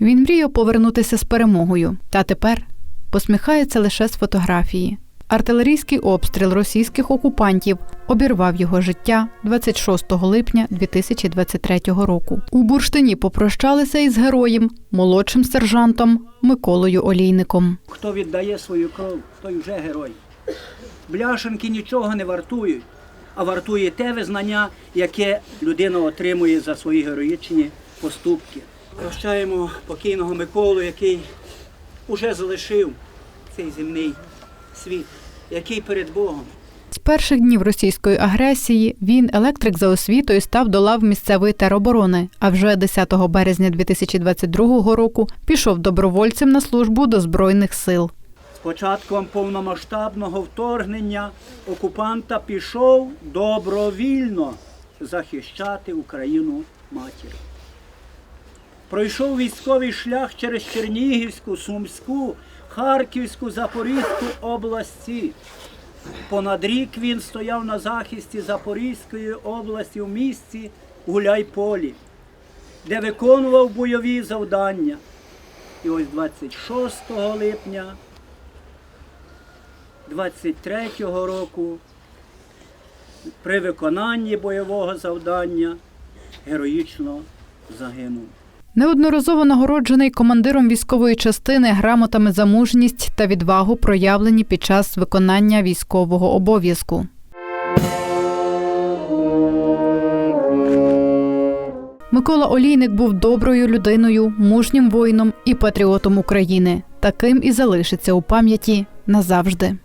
Він мріяв повернутися з перемогою, та тепер посміхається лише з фотографії. Артилерійський обстріл російських окупантів обірвав його життя 26 липня 2023 року. У бурштині попрощалися із героєм, молодшим сержантом Миколою Олійником. Хто віддає свою кров, той вже герой. Бляшанки нічого не вартують, а вартує те визнання, яке людина отримує за свої героїчні поступки. Прощаємо покійного Миколу, який уже залишив цей земний світ, який перед Богом. З перших днів російської агресії він, електрик за освітою, став до лав місцевої тероборони. А вже 10 березня 2022 року пішов добровольцем на службу до збройних сил. З початком повномасштабного вторгнення окупанта пішов добровільно захищати Україну матір. Пройшов військовий шлях через Чернігівську, Сумську, Харківську, Запорізьку області. Понад рік він стояв на захисті Запорізької області в місті Гуляйполі, де виконував бойові завдання. І ось 26 липня 23-го року при виконанні бойового завдання героїчно загинув. Неодноразово нагороджений командиром військової частини грамотами за мужність та відвагу, проявлені під час виконання військового обов'язку. Микола Олійник був доброю людиною, мужнім воїном і патріотом України. Таким і залишиться у пам'яті назавжди.